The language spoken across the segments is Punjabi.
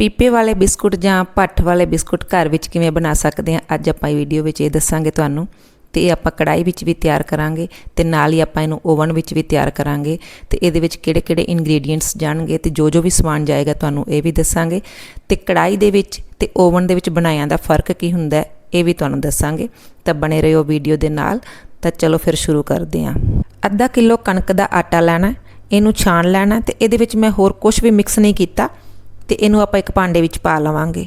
ਪੀਪੇ ਵਾਲੇ ਬਿਸਕੁਟ ਜਾਂ ਭੱਠ ਵਾਲੇ ਬਿਸਕੁਟ ਘਰ ਵਿੱਚ ਕਿਵੇਂ ਬਣਾ ਸਕਦੇ ਹਾਂ, ਅੱਜ ਆਪਾਂ ਇਹ ਵੀਡੀਓ ਵਿੱਚ ਇਹ ਦੱਸਾਂਗੇ ਤੁਹਾਨੂੰ। ਤੇ ਇਹ ਆਪਾਂ ਕੜਾਈ ਵਿੱਚ ਵੀ ਤਿਆਰ ਕਰਾਂਗੇ ਤੇ ਨਾਲ ਹੀ ਆਪਾਂ ਇਹਨੂੰ ਓਵਨ ਵਿੱਚ ਵੀ ਤਿਆਰ ਕਰਾਂਗੇ ਤੇ ਇਹਦੇ ਵਿੱਚ ਕਿਹੜੇ-ਕਿਹੜੇ ਇਨਗਰੀਡੀਅੰਟਸ ਜਾਣਗੇ ਤੇ ਜੋ ਜੋ ਵੀ ਸਮਾਨ ਜਾਏਗਾ ਤੁਹਾਨੂੰ ਇਹ ਵੀ ਦੱਸਾਂਗੇ। ਤੇ ਕੜਾਈ ਦੇ ਵਿੱਚ ਤੇ ਓਵਨ ਦੇ ਵਿੱਚ ਬਣਾਇਆਂ ਦਾ ਫ਼ਰਕ ਕੀ ਹੁੰਦਾ ਇਹ ਵੀ ਤੁਹਾਨੂੰ ਦੱਸਾਂਗੇ। ਤਾਂ ਬਣੇ ਰਹੋ ਵੀਡੀਓ ਦੇ ਨਾਲ। ਤਾਂ ਚਲੋ ਫਿਰ ਸ਼ੁਰੂ ਕਰਦੇ ਹਾਂ। ਅੱਧਾ ਕਿਲੋ ਕਣਕ ਦਾ ਆਟਾ ਲੈਣਾ ਇਹਨੂੰ ਛਾਣ ਲੈਣਾ ਤੇ ਇਹਦੇ ਵਿੱਚ ਮੈਂ ਹੋਰ ਕੁਝ ਵੀ ਮਿਕਸ ਨਹੀਂ ਕੀਤਾ। ਤੇ ਇਹਨੂੰ ਆਪਾਂ ਇੱਕ ਭਾਂਡੇ ਵਿੱਚ ਪਾ ਲਵਾਂਗੇ।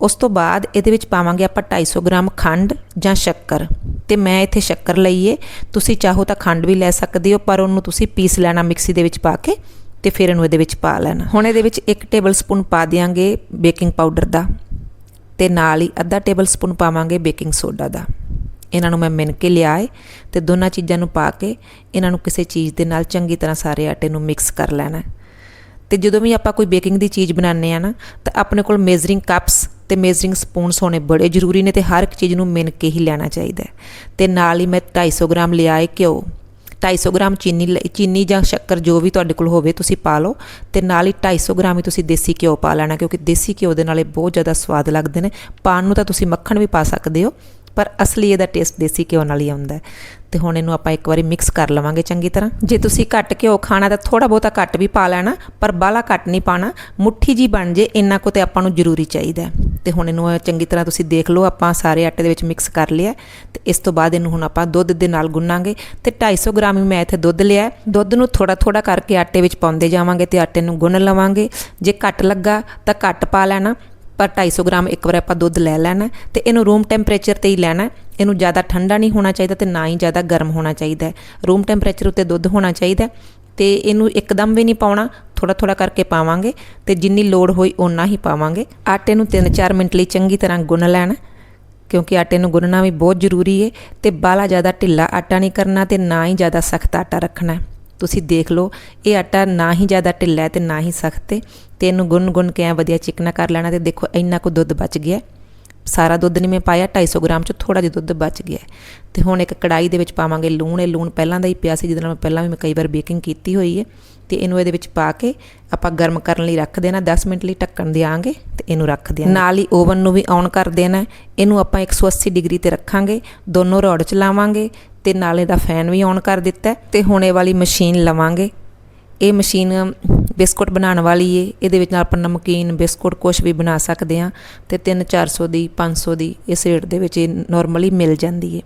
ਉਸ ਤੋਂ ਬਾਅਦ ਇਹਦੇ ਵਿੱਚ ਪਾਵਾਂਗੇ ਆਪਾਂ 250 ਗ੍ਰਾਮ ਖੰਡ ਜਾਂ ਸ਼ੱਕਰ। ਤੇ ਮੈਂ ਇੱਥੇ ਸ਼ੱਕਰ ਲਈਏ ਤੁਸੀਂ ਚਾਹੋ ਤਾਂ ਖੰਡ ਵੀ ਲੈ ਸਕਦੇ ਹੋ, ਪਰ ਉਹਨੂੰ ਤੁਸੀਂ ਪੀਸ ਲੈਣਾ ਮਿਕਸੀ ਦੇ ਵਿੱਚ ਪਾ ਕੇ ਤੇ ਫਿਰ ਇਹਨੂੰ ਇਹਦੇ ਵਿੱਚ ਪਾ ਲੈਣਾ। ਹੁਣ ਇਹਦੇ ਵਿੱਚ 1 ਟੇਬਲ ਸਪੂਨ ਪਾ ਦਿਆਂਗੇ ਬੇਕਿੰਗ ਪਾਊਡਰ ਦਾ। ਤੇ ਨਾਲ ਹੀ ਅੱਧਾ ਟੇਬਲ ਸਪੂਨ ਪਾਵਾਂਗੇ ਬੇਕਿੰਗ ਸੋਡਾ ਦਾ। ਇਹਨਾਂ ਨੂੰ ਮੈਂ ਮਿਣ ਕੇ ਲਿਆ ਏ ਤੇ ਦੋਨਾਂ ਚੀਜ਼ਾਂ ਨੂੰ ਪਾ ਕੇ ਇਹਨਾਂ ਨੂੰ ਕਿਸੇ ਚੀਜ਼ ਦੇ ਨਾਲ ਚੰਗੀ ਤਰ੍ਹਾਂ ਸਾਰੇ ਆਟੇ ਨੂੰ ਮਿਕਸ ਕਰ ਲੈਣਾ। ਤੇ ਜਦੋਂ ਵੀ ਆਪਾਂ ਕੋਈ ਬੇਕਿੰਗ ਦੀ ਚੀਜ਼ ਬਣਾਉਂਦੇ ਆ ਨਾ, ਤਾਂ ਆਪਣੇ ਕੋਲ ਮੇਜ਼ਰਿੰਗ ਕੱਪਸ ਤੇ ਮੇਜ਼ਰਿੰਗ ਸਪੂਨਸ ਹੋਣੇ ਬੜੇ ਜ਼ਰੂਰੀ ਨੇ ਤੇ ਹਰ ਇੱਕ ਚੀਜ਼ ਨੂੰ ਮਿਣ ਕੇ ਹੀ ਲੈਣਾ ਚਾਹੀਦਾ ਹੈ। ਤੇ ਨਾਲ ਹੀ ਮੈਂ 250 ਗ੍ਰਾਮ ਲਿਆ ਏ ਘਿਓ। 250 ਗ੍ਰਾਮ ਚੀਨੀ ਲ- ਚੀਨੀ ਜਾਂ ਸ਼ੱਕਰ ਜੋ ਵੀ ਤੁਹਾਡੇ ਕੋਲ ਹੋਵੇ ਤੁਸੀਂ ਪਾ ਲਓ ਤੇ ਨਾਲ ਹੀ 250 ਗ੍ਰਾਮ ਹੀ ਤੁਸੀਂ ਦੇਸੀ ਘਿਓ ਪਾ ਲੈਣਾ ਕਿਉਂਕਿ ਦੇਸੀ ਘਿਓ ਦੇ ਨਾਲ ਇਹ ਬਹੁਤ ਜ਼ਿਆਦਾ ਸਵਾਦ ਲੱਗਦੇ ਨੇ। ਪਾਣ ਨੂੰ ਤਾਂ ਤੁਸੀਂ ਮੱਖਣ ਵੀ ਪਾ ਸਕਦੇ ਹੋ। ਪਰ ਅਸਲੀ ਇਹਦਾ ਟੇਸਟ ਦੇਸੀ ਘਿਓ ਨਾਲ ਹੀ ਆਉਂਦਾ ਹੈ। ਤੇ ਹੁਣ ਇਹਨੂੰ ਆਪਾਂ ਇੱਕ ਵਾਰੀ ਮਿਕਸ ਕਰ ਲਵਾਂਗੇ ਚੰਗੀ ਤਰ੍ਹਾਂ। ਜੇ ਤੁਸੀਂ ਘੱਟ ਘਿਓ ਖਾਣਾ ਤਾਂ ਥੋੜਾ ਬਹੁਤਾ ਘੱਟ ਵੀ ਪਾ ਲੈਣਾ, ਪਰ ਬਾਲਾ ਘੱਟ ਨਹੀਂ ਪਾਣਾ। ਮੁੱਠੀ ਜੀ ਬਣ ਜੇ, ਇੰਨਾ ਕੁ ਤੇ ਆਪਾਂ ਨੂੰ ਜ਼ਰੂਰੀ ਚਾਹੀਦਾ ਹੈ। ਤੇ ਹੁਣ ਇਹਨੂੰ ਚੰਗੀ ਤਰ੍ਹਾਂ ਤੁਸੀਂ ਦੇਖ ਲਓ, ਆਪਾਂ ਸਾਰੇ ਆਟੇ ਦੇ ਵਿੱਚ ਮਿਕਸ ਕਰ ਲਿਆ ਤੇ ਇਸ ਤੋਂ ਬਾਅਦ ਇਹਨੂੰ ਹੁਣ ਆਪਾਂ ਦੁੱਧ ਦੇ ਨਾਲ ਗੁੰਨਾਂਗੇ। ਤੇ 250 ਗ੍ਰਾਮ ਹੀ ਮੈਂ ਇੱਥੇ ਦੁੱਧ ਲਿਆ ਦੁੱਧ ਨੂੰ ਥੋੜਾ ਥੋੜਾ ਕਰਕੇ ਆਟੇ ਵਿੱਚ ਪਾਉਂਦੇ ਜਾਵਾਂਗੇ ਤੇ ਆਟੇ ਨੂੰ ਗੁੰਨ ਲਵਾਂਗੇ। ਜੇ ਘੱਟ ਲੱਗਾ ਤਾਂ ਘੱਟ ਪਾ ਲੈਣਾ। ਪਰ 250 ਗ੍ਰਾਮ ਇੱਕ ਵਾਰ ਆਪਾਂ ਦੁੱਧ ਲੈ ਲੈਣਾ ਹੈ ਤੇ ਇਹਨੂੰ ਰੂਮ ਟੈਂਪਰੇਚਰ ਤੇ ਹੀ ਲੈਣਾ ਇਹਨੂੰ ਜ਼ਿਆਦਾ ਠੰਡਾ ਨਹੀਂ ਹੋਣਾ ਚਾਹੀਦਾ ਤੇ ਨਾ ਹੀ ਜ਼ਿਆਦਾ ਗਰਮ ਹੋਣਾ ਚਾਹੀਦਾ ਰੂਮ ਟੈਂਪਰੇਚਰ ਉੱਤੇ ਦੁੱਧ ਹੋਣਾ ਚਾਹੀਦਾ ਹੈ ਤੇ ਇਹਨੂੰ ਇੱਕਦਮ ਵੀ ਨਹੀਂ ਪਾਉਣਾ ਥੋੜਾ ਥੋੜਾ ਕਰਕੇ ਪਾਵਾਂਗੇ ਤੇ ਜਿੰਨੀ ਲੋੜ ਹੋਈ ਓਨਾ ਹੀ ਪਾਵਾਂਗੇ। ਆਟੇ ਨੂੰ 3-4 ਮਿੰਟ ਲਈ ਚੰਗੀ ਤਰ੍ਹਾਂ ਗੁੰਨ ਲੈਣਾ ਕਿਉਂਕਿ ਆਟੇ ਨੂੰ ਗੁੰਨਣਾ ਵੀ ਬਹੁਤ ਜ਼ਰੂਰੀ ਹੈ ਤੇ ਬਾਲਾ ਜ਼ਿਆਦਾ ਢਿੱਲਾ ਆਟਾ ਨਹੀਂ ਕਰਨਾ ਤੇ ਨਾ ਹੀ ਜ਼ਿਆਦਾ ਸਖਤ ਆਟਾ ਰੱਖਣਾ ਤੁਸੀਂ ਦੇਖ ਲਓ, ਇਹ ਆਟਾ ਨਾ ਹੀ ਜ਼ਿਆਦਾ ਢਿੱਲਾ ਹੈ ਤੇ ਨਾ ਹੀ ਸਖਤ ਹੈ। ਤੇ ਇਹਨੂੰ ਗੁੰਨ ਗੁੰਨ ਕੇ ਐ ਵਧੀਆ ਚਿਕਨਾ ਕਰ ਲੈਣਾ ਤੇ ਦੇਖੋ ਇੰਨਾ ਕੁ ਦੁੱਧ ਬਚ ਗਿਆ। ਸਾਰਾ ਦੁੱਧ ਨਹੀਂ ਮੈਂ ਪਾਇਆ 250 ਗ੍ਰਾਮ ਚ ਥੋੜਾ ਜਿਹਾ ਦੁੱਧ ਬਚ ਗਿਆ। ਹੈ। ਤੇ ਹੁਣ ਇੱਕ ਕੜਾਈ ਦੇ ਵਿੱਚ ਪਾਵਾਂਗੇ ਲੂਣ, ਇਹ ਲੂਣ ਪਹਿਲਾਂ ਦਾ ਹੀ ਪਿਆ ਸੀ, ਜਿਹਦੇ ਨਾਲ ਮੈਂ ਪਹਿਲਾਂ ਵੀ ਮੈਂ ਕਈ ਵਾਰ ਬੇਕਿੰਗ ਕੀਤੀ ਹੋਈ ਹੈ ਤੇ ਇਹਨੂੰ ਇਹਦੇ ਵਿੱਚ ਪਾ ਕੇ ਆਪਾਂ ਗਰਮ ਕਰਨ ਲਈ ਰੱਖ ਦੇਣਾ 10 ਮਿੰਟ ਲਈ ਢੱਕਣ ਦਿਆਂਗੇ ਤੇ ਇਹਨੂੰ ਰੱਖ ਦਿਆਂਗੇ। ਨਾਲ ਹੀ ਓਵਨ ਨੂੰ ਵੀ ਔਨ ਕਰ ਦੇਣਾ ਇਹਨੂੰ ਆਪਾਂ 180 ਡਿਗਰੀ ਤੇ ਰੱਖਾਂਗੇ, ਦੋਨੋਂ ਰੋਡ ਚਲਾਵਾਂਗੇ ਤੇ ਨਾਲ ਇਹਦਾ ਫੈਨ ਵੀ ਔਨ ਕਰ ਦਿੱਤਾ ਹੈ ਤੇ ਹੁਣ ਇਹ ਵਾਲੀ ਮਸ਼ੀਨ ਲਵਾਂਗੇ। ਇਹ ਮਸ਼ੀਨ ਬਿਸਕੁਟ ਬਣਾਉਣ ਵਾਲੀ ਏ। ਇਹਦੇ ਵਿੱਚ ਨਾਲ ਆਪਾਂ ਨਮਕੀਨ ਬਿਸਕੁਟ ਕੁਝ ਵੀ ਬਣਾ ਸਕਦੇ ਆ ਤੇ 3 400 ਦੀ 500 ਦੀ ਇਸ ਰੇਟ ਦੇ ਵਿੱਚ ਇਹ ਨਾਰਮਲੀ ਮਿਲ ਜਾਂਦੀ ਏ।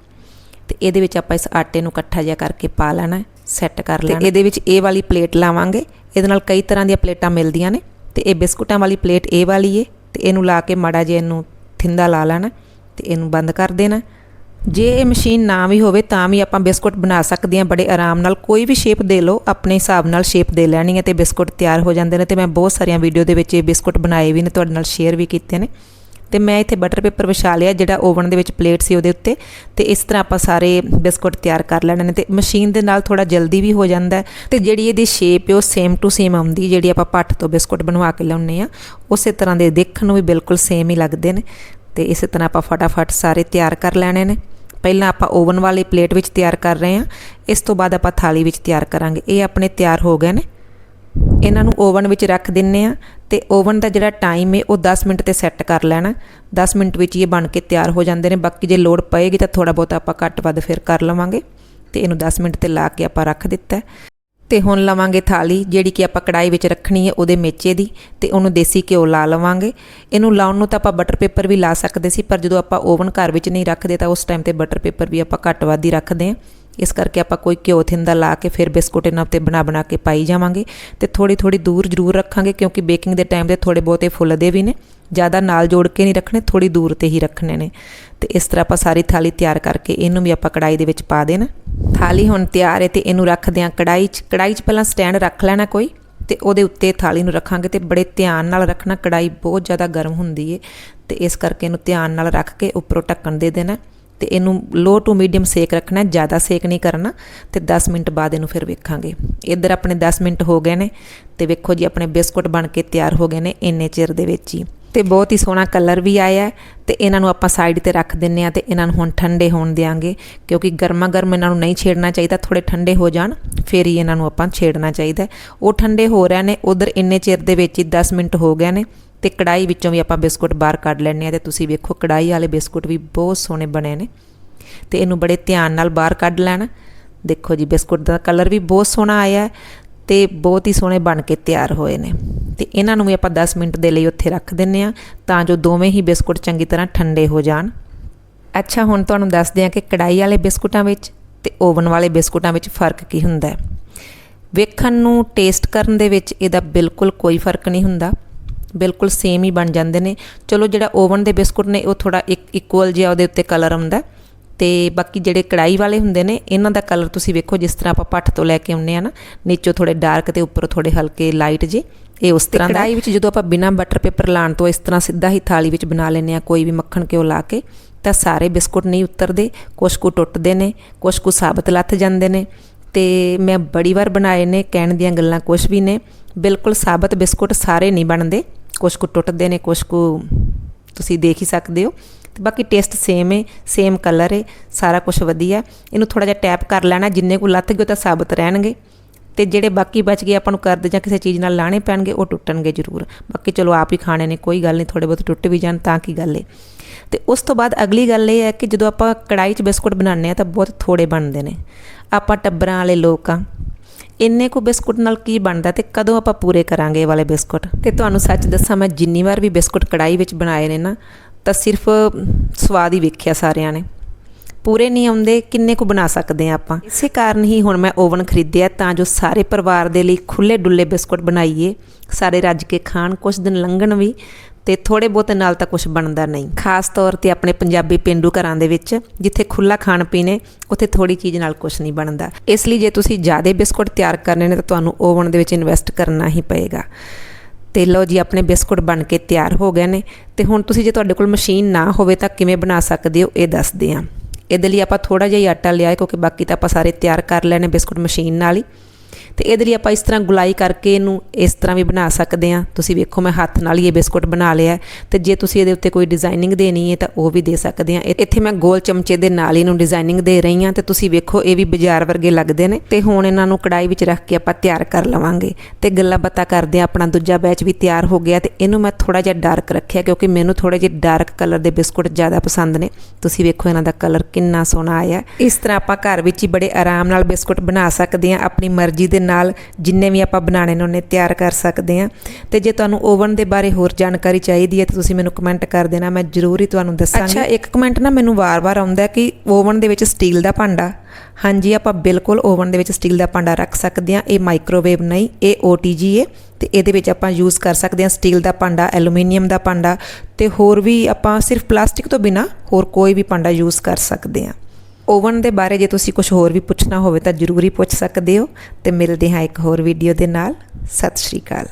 ਤੇ ਇਹਦੇ ਵਿੱਚ ਆਪਾਂ ਇਸ ਆਟੇ ਨੂੰ ਇਕੱਠਾ ਜਿਹਾ ਕਰਕੇ ਪਾ ਲੈਣਾ ਸੈੱਟ ਕਰ ਲੈਣਾ। ਤੇ ਇਹਦੇ ਵਿੱਚ ਇਹ ਵਾਲੀ ਪਲੇਟ ਲਾਵਾਂਗੇ। ਇਹਦੇ ਨਾਲ ਕਈ ਤਰ੍ਹਾਂ ਦੀਆਂ ਪਲੇਟਾਂ ਮਿਲਦੀਆਂ ਨੇ ਤੇ ਇਹ ਬਿਸਕੁਟਾਂ ਵਾਲੀ ਪਲੇਟ ਇਹ ਵਾਲੀ ਏ ਤੇ ਇਹਨੂੰ ਲਾ ਕੇ ਮਾੜਾ ਜਿਹਾ ਇਹਨੂੰ ਥਿੰਦਾ ਲਾ ਲੈਣਾ ਤੇ ਇਹਨੂੰ ਬੰਦ ਕਰ ਦੇਣਾ। ਜੇ ਇਹ ਮਸ਼ੀਨ ਨਾ ਵੀ ਹੋਵੇ ਤਾਂ ਵੀ ਆਪਾਂ ਬਿਸਕੁਟ ਬਣਾ ਸਕਦੇ ਹਾਂ, ਬੜੇ ਆਰਾਮ ਨਾਲ। ਕੋਈ ਵੀ ਸ਼ੇਪ ਦੇ ਲਓ, ਆਪਣੇ ਹਿਸਾਬ ਨਾਲ ਸ਼ੇਪ ਦੇ ਲੈਣੀ ਹੈ ਤੇ ਬਿਸਕੁਟ ਤਿਆਰ ਹੋ ਜਾਂਦੇ ਨੇ ਤੇ ਮੈਂ ਬਹੁਤ ਸਾਰੀਆਂ ਵੀਡੀਓ ਦੇ ਵਿੱਚ ਇਹ ਬਿਸਕੁਟ ਬਣਾਏ ਵੀ ਨੇ, ਤੁਹਾਡੇ ਨਾਲ ਸ਼ੇਅਰ ਵੀ ਕੀਤੇ ਨੇ। ਤੇ ਮੈਂ ਇੱਥੇ ਬਟਰ ਪੇਪਰ ਵਿਛਾ ਲਿਆ, ਜਿਹੜਾ ਓਵਨ ਦੇ ਵਿੱਚ ਪਲੇਟ ਸੀ ਉਹਦੇ ਉੱਤੇ। ਤੇ ਇਸ ਤਰ੍ਹਾਂ ਆਪਾਂ ਸਾਰੇ ਬਿਸਕੁਟ ਤਿਆਰ ਕਰ ਲੈਣੇ ਨੇ ਤੇ ਮਸ਼ੀਨ ਦੇ ਨਾਲ ਥੋੜਾ ਜਲਦੀ ਵੀ ਹੋ ਜਾਂਦਾ ਹੈ। ਤੇ ਜਿਹੜੀ ਇਹਦੀ ਸ਼ੇਪ ਹੈ ਉਹ ਸੇਮ ਟੂ ਸੇਮ ਆਉਂਦੀ ਜਿਹੜੀ ਆਪਾਂ ਪੱਟ ਤੋਂ ਬਿਸਕੁਟ ਬਣਵਾ ਕੇ ਲਿਆਉਂਦੇ ਆ ਉਸੇ ਤਰ੍ਹਾਂ ਦੇ ਦੇਖਣ ਨੂੰ ਵੀ ਬਿਲਕੁਲ ਸੇਮ ਹੀ ਲੱਗਦੇ ਨੇ। ਤੇ ਇਸੇ ਤਰ੍ਹਾਂ ਆਪਾਂ ਫਟਾਫਟ ਸਾਰੇ ਤਿਆਰ ਕਰ ਲੈਣੇ ਨੇ। ਪਹਿਲਾਂ ਆਪਾਂ ਓਵਨ ਵਾਲੀ ਪਲੇਟ ਵਿੱਚ ਤਿਆਰ ਕਰ ਰਹੇ ਹਾਂ। ਇਸ ਤੋਂ ਬਾਅਦ ਆਪਾਂ ਥਾਲੀ ਵਿੱਚ ਤਿਆਰ ਕਰਾਂਗੇ। ਇਹ ਆਪਣੇ ਤਿਆਰ ਹੋ ਗਏ ਨੇ। ਇਹਨਾਂ ਨੂੰ ਓਵਨ ਵਿੱਚ ਰੱਖ ਦਿੰਨੇ ਆ ਤੇ ਓਵਨ ਦਾ ਜਿਹੜਾ ਟਾਈਮ ਹੈ, ਉਹ 10 ਮਿੰਟ ਤੇ ਸੈੱਟ ਕਰ ਲੈਣਾ। 10 ਮਿੰਟ ਵਿੱਚ ਇਹ ਬਣ ਕੇ ਤਿਆਰ ਹੋ ਜਾਂਦੇ ਨੇ। ਬਾਕੀ ਜੇ ਲੋੜ ਪਏਗੀ ਤਾਂ ਥੋੜਾ ਬਹੁਤਾ ਆਪਾਂ ਘੱਟ ਵੱਧ ਫਿਰ ਕਰ ਲਵਾਂਗੇ। ਤੇ ਇਹਨੂੰ 10 ਮਿੰਟ ਤੇ ਲਾ ਕੇ ਆਪਾਂ ਰੱਖ ਦਿੱਤਾ ਤੇ ਹੁਣ ਲਵਾਂਗੇ ਥਾਲੀ, ਜਿਹੜੀ ਕਿ ਆਪਾਂ ਕੜਾਈ ਵਿੱਚ ਰੱਖਣੀ ਹੈ ਉਹਦੇ ਮੇਚੇ ਦੀ ਤੇ ਉਹਨੂੰ ਦੇਸੀ ਘਿਓ ਲਾ ਲਵਾਂਗੇ। ਇਹਨੂੰ ਲਾਉਣ ਨੂੰ ਤਾਂ ਆਪਾਂ ਬਟਰ ਪੇਪਰ ਵੀ ਲਾ ਸਕਦੇ ਸੀ, ਪਰ ਜਦੋਂ ਆਪਾਂ ਓਵਨ ਘਰ ਵਿੱਚ ਨਹੀਂ ਰੱਖਦੇ ਤਾਂ ਉਸ ਟਾਈਮ ਤੇ ਬਟਰ ਪੇਪਰ ਵੀ ਆਪਾਂ ਘੱਟ ਵੱਧ ਹੀ ਰੱਖਦੇ ਹਾਂ। ਇਸ ਕਰਕੇ ਆਪਾਂ ਕੋਈ ਘਿਓ ਥਿੰਦਾ ਲਾ ਕੇ ਫਿਰ ਬਿਸਕੁਟ ਇਹਨਾਂ ਉੱਤੇ ਬਣਾ ਬਣਾ ਕੇ ਪਾਈ ਜਾਵਾਂਗੇ ਤੇ ਥੋੜੀ ਥੋੜੀ ਦੂਰ ਜ਼ਰੂਰ ਰੱਖਾਂਗੇ ਕਿਉਂਕਿ ਬੇਕਿੰਗ ਦੇ ਟਾਈਮ ਤੇ ਥੋੜੇ ਬਹੁਤੇ ਫੁੱਲਦੇ ਵੀ ਨੇ, ਜ਼ਿਆਦਾ ਨਾਲ ਜੋੜ ਕੇ ਨਹੀਂ ਰੱਖਣੇ ਥੋੜੀ ਦੂਰ ਤੇ ਹੀ ਰੱਖਣੇ ਨੇ। ਤੇ ਇਸ ਤਰ੍ਹਾਂ ਆਪਾਂ ਸਾਰੀ ਥਾਲੀ ਤਿਆਰ ਕਰਕੇ ਇਹਨੂੰ ਵੀ ਆਪਾਂ ਕੜਾਈ ਦੇ ਵਿੱਚ ਪਾ ਦੇਣਾ। ਥਾਲੀ ਹੁਣ ਤਿਆਰ ਹੈ ਤੇ ਇਹਨੂੰ ਰੱਖਦੇ ਹਾਂ ਕੜਾਈ 'ਚ। ਕੜਾਈ 'ਚ ਪਹਿਲਾਂ ਸਟੈਂਡ ਰੱਖ ਲੈਣਾ ਕੋਈ ਤੇ ਉਹਦੇ ਉੱਤੇ ਥਾਲੀ ਨੂੰ ਰੱਖਾਂਗੇ ਤੇ ਬੜੇ ਧਿਆਨ ਨਾਲ ਰੱਖਣਾ। ਕੜਾਈ ਬਹੁਤ ਜ਼ਿਆਦਾ ਗਰਮ ਹੁੰਦੀ ਏ ਤੇ ਇਸ ਕਰਕੇ ਇਹਨੂੰ ਧਿਆਨ ਨਾਲ ਰੱਖ ਕੇ ਉੱਪਰੋਂ ਢੱਕਣ ਦੇ ਦੇਣਾ। ਤੇ ਇਹਨੂੰ ਲੋ ਟੂ ਮੀਡੀਅਮ ਸੇਕ ਰੱਖਣਾ ਜ਼ਿਆਦਾ ਸੇਕ ਨਹੀਂ ਕਰਨਾ ਤੇ 10 ਮਿੰਟ ਬਾਅਦ ਇਹਨੂੰ ਫਿਰ ਵੇਖਾਂਗੇ। ਇੱਧਰ ਆਪਣੇ 10 ਮਿੰਟ ਹੋ ਗਏ ਨੇ ਤੇ ਵੇਖੋ ਜੀ, ਆਪਣੇ ਬਿਸਕੁਟ ਬਣ ਕੇ ਤਿਆਰ ਹੋ ਗਏ ਨੇ ਇੰਨੇ ਚਿਰ ਦੇ ਵਿੱਚ ਹੀ। ਤੇ ਬਹੁਤ ਹੀ ਸੋਹਣਾ ਕਲਰ ਵੀ ਆਇਆ ਹੈ ਤੇ ਇਹਨਾਂ ਨੂੰ ਆਪਾਂ ਸਾਈਡ ਤੇ ਰੱਖ ਦਿੰਨੇ ਆ ਤੇ ਇਹਨਾਂ ਨੂੰ ਹੁਣ ਠੰਡੇ ਹੋਣ ਦਿਆਂਗੇ, ਕਿਉਂਕਿ ਗਰਮਾ ਗਰਮ ਇਹਨਾਂ ਨੂੰ ਨਹੀਂ ਛੇੜਨਾ ਚਾਹੀਦਾ ਥੋੜੇ ਠੰਡੇ ਹੋ ਜਾਣ, ਫਿਰ ਹੀ ਇਹਨਾਂ ਨੂੰ ਆਪਾਂ ਛੇੜਨਾ ਚਾਹੀਦਾ ਉਹ ਠੰਡੇ ਹੋ ਰਹੇ ਨੇ, ਉਧਰ ਇੰਨੇ ਚਿਰ ਦੇ ਵਿੱਚ ਹੀ 10 ਮਿੰਟ ਹੋ ਗਏ ਨੇ ਤੇ ਕੜਾਈ ਵਿੱਚੋਂ ਵੀ ਆਪਾਂ ਬਿਸਕੁਟ ਬਾਹਰ ਕੱਢ ਲੈਣੇ ਆ ਤੇ ਤੁਸੀਂ ਵੇਖੋ ਕੜਾਈ ਵਾਲੇ ਬਿਸਕੁਟ ਵੀ ਬਹੁਤ ਸੋਹਣੇ ਬਣੇ ਨੇ। ਤੇ ਇਹਨੂੰ ਬੜੇ ਧਿਆਨ ਨਾਲ ਬਾਹਰ ਕੱਢ ਲੈਣਾ। ਦੇਖੋ ਜੀ, ਬਿਸਕੁਟ ਦਾ ਕਲਰ ਵੀ ਬਹੁਤ ਸੋਹਣਾ ਆਇਆ ਹੈ ਤੇ ਬਹੁਤ ਹੀ ਸੋਹਣੇ ਬਣ ਕੇ ਤਿਆਰ ਹੋਏ ਨੇ। ਤੇ ਇਹਨਾਂ ਨੂੰ ਵੀ ਆਪਾਂ 10 ਮਿੰਟ ਦੇ ਲਈ ਉੱਥੇ ਰੱਖ ਦਿੰਨੇ ਆ ਤਾਂ ਜੋ ਦੋਵੇਂ ਹੀ ਬਿਸਕੁਟ ਚੰਗੀ ਤਰ੍ਹਾਂ ਠੰਡੇ ਹੋ ਜਾਣ। ਅੱਛਾ, ਹੁਣ ਤੁਹਾਨੂੰ ਦੱਸਦੇ ਆ ਕਿ ਕੜਾਈ ਵਾਲੇ ਬਿਸਕੁਟਾਂ ਵਿੱਚ ਤੇ ਓਵਨ ਵਾਲੇ ਬਿਸਕੁਟਾਂ ਵਿੱਚ ਫ਼ਰਕ ਕੀ ਹੁੰਦਾ ਹੈ। ਵੇਖਣ ਨੂੰ ਟੇਸਟ ਕਰਨ ਦੇ ਵਿੱਚ ਇਹਦਾ ਬਿਲਕੁਲ ਕੋਈ ਫ਼ਰਕ ਨਹੀਂ ਹੁੰਦਾ। ਬਿਲਕੁਲ ਸੇਮ ਹੀ ਬਣ ਜਾਂਦੇ ਨੇ। ਚਲੋ, ਜਿਹੜਾ ਓਵਨ ਦੇ ਬਿਸਕੁਟ ਨੇ, ਉਹ ਥੋੜਾ ਇਕੁਅਲ ਜਿਹਾ ਉਹਦੇ ਉੱਤੇ ਕਲਰ ਆਉਂਦਾ ਤੇ ਬਾਕੀ ਜਿਹੜੇ ਕੜਾਈ ਵਾਲੇ ਹੁੰਦੇ ਨੇ ਇਹਨਾਂ ਦਾ ਕਲਰ ਤੁਸੀਂ ਵੇਖੋ ਜਿਸ ਤਰ੍ਹਾਂ ਆਪਾਂ ਪੱਠ ਤੋਂ ਲੈ ਕੇ ਆਉਂਦੇ ਆ ਨਾ ਨੀਚੋਂ ਥੋੜੇ ਡਾਰਕ ਤੇ ਉੱਪਰੋਂ ਥੋੜੇ ਹਲਕੇ ਲਾਈਟ ਜੇ ਇਹ ਉਸ ਤਰ੍ਹਾਂ ਦਾ ਕੜਾਈ ਵਿੱਚ ਜਦੋਂ ਆਪਾਂ ਬਿਨਾ ਬਟਰ ਪੇਪਰ ਲਾਣ ਤੋਂ ਇਸ ਤਰ੍ਹਾਂ ਸਿੱਧਾ ਹੀ ਥਾਲੀ ਵਿੱਚ ਬਣਾ ਲੈਨੇ ਆ ਕੋਈ ਵੀ ਮੱਖਣ ਘਿਓ ਲਾ ਕੇ ਤਾਂ ਸਾਰੇ ਬਿਸਕੁਟ ਨਹੀਂ ਉਤਰਦੇ ਕੁਛ ਕੁ ਟੁੱਟਦੇ ਨੇ ਕੁਛ ਕੁ ਸਾਬਤ ਲੱਥ ਜਾਂਦੇ ਨੇ। ਤੇ ਮੈਂ ਬੜੀ ਵਾਰ ਬਣਾਏ ਨੇ ਕਹਿਣ ਦੀਆਂ ਗੱਲਾਂ ਕੁਛ ਵੀ ਨੇ ਬਿਲਕੁਲ ਸਾਬਤ ਬਿਸਕੁਟ ਸਾਰੇ ਨਹੀਂ ਬਣਦੇ ਕੁਛ ਕੁ ਟੁੱਟਦੇ ਨੇ ਕੁਛ ਕੁ ਤੁਸੀਂ ਦੇਖ ਹੀ ਸਕਦੇ ਹੋ। ਤੇ ਬਾਕੀ ਟੇਸਟ ਸੇਮ ਹੈ ਸੇਮ ਕਲਰ ਹੈ ਸਾਰਾ ਕੁਝ ਵਧੀਆ ਇਹਨੂੰ ਥੋੜਾ ਜਿਹਾ ਟੈਪ ਕਰ ਲੈਣਾ, ਜਿੰਨੇ ਕੁ ਲੱਥ ਗਏ ਤਾਂ ਸਾਬਤ ਰਹਿਣਗੇ। ਤੇ ਜਿਹੜੇ ਬਾਕੀ ਬਚ ਗਏ ਆਪਾਂ ਨੂੰ ਕਰਦ ਜਾਂ ਕਿਸੇ ਚੀਜ਼ ਨਾਲ ਲਾਣੇ ਪੈਣਗੇ, ਉਹ ਟੁੱਟਣਗੇ ਜ਼ਰੂਰ। ਬਾਕੀ ਚਲੋ ਆਪ ਹੀ ਖਾਣੇ ਨੇ, ਕੋਈ ਗੱਲ ਨਹੀਂ ਥੋੜੇ ਬਹੁਤ ਟੁੱਟ ਵੀ ਜਾਣ ਤਾਂ ਕੀ ਗੱਲ ਹੈ ਤੇ ਉਸ ਤੋਂ ਬਾਅਦ ਅਗਲੀ ਗੱਲ ਇਹ ਹੈ ਕਿ ਜਦੋਂ ਆਪਾਂ ਕੜਾਈ 'ਚ ਬਿਸਕੁਟ ਬਣਾਉਂਦੇ ਆ ਤਾਂ ਬਹੁਤ ਥੋੜੇ ਬਣਦੇ ਨੇ। ਆਪਾਂ ਟੱਬਰਾਂ ਵਾਲੇ ਲੋਕ ਆ ਇੰਨੇ ਕੁ ਬਿਸਕੁਟ ਨਾਲ ਕੀ ਬਣਦਾ ਤੇ ਕਦੋਂ ਆਪਾਂ ਪੂਰੇ ਕਰਾਂਗੇ ਇਹ ਵਾਲੇ ਬਿਸਕੁਟ? ਤੇ ਤੁਹਾਨੂੰ ਸੱਚ ਦੱਸਾਂ, ਮੈਂ ਜਿੰਨੀ ਵਾਰ ਵੀ ਬਿਸਕੁਟ ਕੜਾਈ ਵਿੱਚ ਬਣਾਏ ਨੇ ਨਾ ਤਾਂ ਸਿਰਫ ਸਵਾਦ ਹੀ ਵੇਖਿਆ ਸਾਰਿਆਂ ਨੇ। ਪੂਰੇ ਨਹੀਂ ਆਉਂਦੇ, ਕਿੰਨੇ ਕੁ ਬਣਾ ਸਕਦੇ ਆ ਆਪਾਂ। ਇਸੇ ਕਾਰਨ ਹੀ ਹੁਣ ਮੈਂ ਓਵਨ ਖਰੀਦਿਆ, ਤਾਂ ਜੋ ਸਾਰੇ ਪਰਿਵਾਰ ਦੇ ਲਈ ਖੁੱਲੇ ਡੁੱਲੇ ਬਿਸਕੁਟ ਬਣਾਈਏ। ਸਾਰੇ ਰੱਜ ਕੇ ਖਾਣ ਕੁਝ ਦਿਨ ਲੰਘਣ ਵੀ, ਤੇ ਥੋੜੇ ਬਹੁਤੇ ਨਾਲ ਤਾਂ ਕੁਝ ਬਣਦਾ ਨਹੀਂ। ਖਾਸ ਤੌਰ ਤੇ ਆਪਣੇ ਪੰਜਾਬੀ ਪਿੰਡੂ ਘਰਾਂ ਦੇ ਵਿੱਚ, ਜਿੱਥੇ ਖੁੱਲਾ ਖਾਣ ਪੀਣੇ ਉੱਥੇ ਥੋੜੀ ਚੀਜ਼ ਨਾਲ ਕੁਝ ਨਹੀਂ ਬਣਦਾ। ਇਸ ਲਈ ਜੇ ਤੁਸੀਂ ਜ਼ਿਆਦਾ ਬਿਸਕੁਟ ਤਿਆਰ ਕਰਨੇ ਨੇ, ਤਾਂ ਤੁਹਾਨੂੰ ਓਵਨ ਦੇ ਵਿੱਚ ਇਨਵੈਸਟ ਕਰਨਾ ਹੀ ਪਏਗਾ। ਤੇ ਲਓ ਜੀ, ਆਪਣੇ ਬਿਸਕੁਟ ਬਣ ਕੇ ਤਿਆਰ ਹੋ ਗਏ ਨੇ। ਤੇ ਹੁਣ ਤੁਸੀਂ ਜੇ ਤੁਹਾਡੇ ਕੋਲ ਮਸ਼ੀਨ ਨਾ ਹੋਵੇ ਤਾਂ ਕਿਵੇਂ ਬਣਾ ਸਕਦੇ ਹੋ, ਇਹ ਦੱਸਦੇ ਹਾਂ ਇਹਦੇ ਲਈ ਆਪਾਂ ਥੋੜਾ ਜਿਹਾ ਹੀ ਆਟਾ ਲਿਆ ਕਿਉਂਕਿ ਬਾਕੀ ਤਾਂ ਆਪਾਂ ਸਾਰੇ ਤਿਆਰ ਕਰ ਲੈਣੇ ਬਿਸਕੁਟ ਮਸ਼ੀਨ ਨਾਲ ਹੀ। ਤੇ ਇਹਦੇ ਲਈ ਆਪਾਂ ਇਸ ਤਰ੍ਹਾਂ ਗੁਲਾਈ ਕਰਕੇ ਇਹਨੂੰ ਇਸ ਤਰ੍ਹਾਂ ਵੀ ਬਣਾ ਸਕਦੇ ਆ ਤੁਸੀਂ ਵੇਖੋ ਮੈਂ ਹੱਥ ਨਾਲ ਹੀ ਇਹ ਬਿਸਕੁਟ ਬਣਾ ਲਿਆ ਤੇ ਜੇ ਤੁਸੀਂ ਇਹਦੇ ਉੱਤੇ ਕੋਈ ਡਿਜ਼ਾਈਨਿੰਗ ਦੇਣੀ ਹੈ ਤਾਂ ਉਹ ਵੀ ਦੇ ਸਕਦੇ ਆ ਇੱਥੇ ਮੈਂ ਗੋਲ ਚਮਚੇ ਦੇ ਨਾਲ ਇਹਨੂੰ ਡਿਜ਼ਾਈਨਿੰਗ ਦੇ ਰਹੀ ਆ ਤੇ ਤੁਸੀਂ ਵੇਖੋ ਇਹ ਵੀ ਬਾਜ਼ਾਰ ਵਰਗੇ ਲੱਗਦੇ ਨੇ। ਤੇ ਹੁਣ ਇਹਨਾਂ ਨੂੰ ਕੜਾਈ ਵਿੱਚ ਰੱਖ ਕੇ ਆਪਾਂ ਤਿਆਰ ਕਰ ਲਵਾਂਗੇ। ਤੇ ਗੱਲਾਂ ਬਾਤਾਂ ਕਰਦੇ ਆ ਆਪਣਾ ਦੂਜਾ ਬੈਚ ਵੀ ਤਿਆਰ ਹੋ ਗਿਆ ਤੇ ਇਹਨੂੰ ਮੈਂ ਥੋੜਾ ਜਿਹਾ ਡਾਰਕ ਰੱਖਿਆ ਕਿਉਂਕਿ ਮੈਨੂੰ ਥੋੜੇ ਜਿਹੇ ਡਾਰਕ ਕਲਰ ਦੇ ਬਿਸਕੁਟ ਜ਼ਿਆਦਾ ਪਸੰਦ ਨੇ। ਤੁਸੀਂ ਵੇਖੋ ਇਹਨਾਂ ਦਾ ਕਲਰ ਕਿੰਨਾ ਸੋਹਣਾ ਆਇਆ ਇਸ ਤਰ੍ਹਾਂ ਆਪਾਂ ਘਰ ਵਿੱਚ ਹੀ ਬੜੇ ਆਰਾਮ ਨਾਲ ਬਿਸਕੁਟ ਬਣਾ ਸਕਦੇ ਆ ਆਪਣੀ ਮਰਜ਼ੀ ਦੇ ਨਾਲ ਜਿੰਨੇ ਵੀ ਆਪਾਂ ਬਣਾਣੇ ਨੇ ਉਹਨੇ ਤਿਆਰ ਕਰ ਸਕਦੇ ਆ ਤੇ ਜੇ ਤੁਹਾਨੂੰ ਓਵਨ ਦੇ ਬਾਰੇ ਹੋਰ ਜਾਣਕਾਰੀ ਚਾਹੀਦੀ ਹੈ ਤਾਂ ਤੁਸੀਂ ਮੈਨੂੰ ਕਮੈਂਟ ਕਰ ਦੇਣਾ ਮੈਂ ਜ਼ਰੂਰ ਹੀ ਤੁਹਾਨੂੰ ਦੱਸਾਂਗੀ। ਅੱਛਾ ਇੱਕ ਕਮੈਂਟ ਨਾ ਮੈਨੂੰ ਵਾਰ-ਵਾਰ ਆਉਂਦਾ ਕਿ ਓਵਨ ਦੇ ਵਿੱਚ ਸਟੀਲ ਦਾ ਭਾਂਡਾ। ਹਾਂਜੀ ਆਪਾਂ ਬਿਲਕੁਲ ਓਵਨ ਦੇ ਵਿੱਚ ਸਟੀਲ ਦਾ ਭਾਂਡਾ ਰੱਖ ਸਕਦੇ ਆ ਇਹ ਮਾਈਕ੍ਰੋਵੇਵ ਨਹੀਂ ਇਹ OTG ਹੈ ਤੇ ਇਹਦੇ ਵਿੱਚ ਆਪਾਂ ਯੂਜ਼ ਕਰ ਸਕਦੇ ਹਾਂ ਸਟੀਲ ਦਾ ਭਾਂਡਾ ਐਲੂਮੀਨੀਅਮ ਦਾ ਭਾਂਡਾ ਤੇ ਹੋਰ ਵੀ ਆਪਾਂ ਸਿਰਫ ਪਲਾਸਟਿਕ ਤੋਂ ਬਿਨਾ ਹੋਰ ਕੋਈ ਵੀ ਭਾਂਡਾ ਯੂਜ਼ ਕਰ ਸਕਦੇ ਹਾਂ। ਓਵਨ ਦੇ ਬਾਰੇ ਜੇ ਤੁਸੀਂ ਕੁਝ ਹੋਰ ਵੀ ਪੁੱਛਣਾ ਹੋਵੇ ਤਾਂ ਜ਼ਰੂਰੀ ਪੁੱਛ ਸਕਦੇ ਹੋ ਤੇ ਮਿਲਦੇ ਹਾਂ ਇੱਕ ਹੋਰ ਵੀਡੀਓ ਦੇ ਨਾਲ। ਸਤਿ ਸ਼੍ਰੀ ਅਕਾਲ।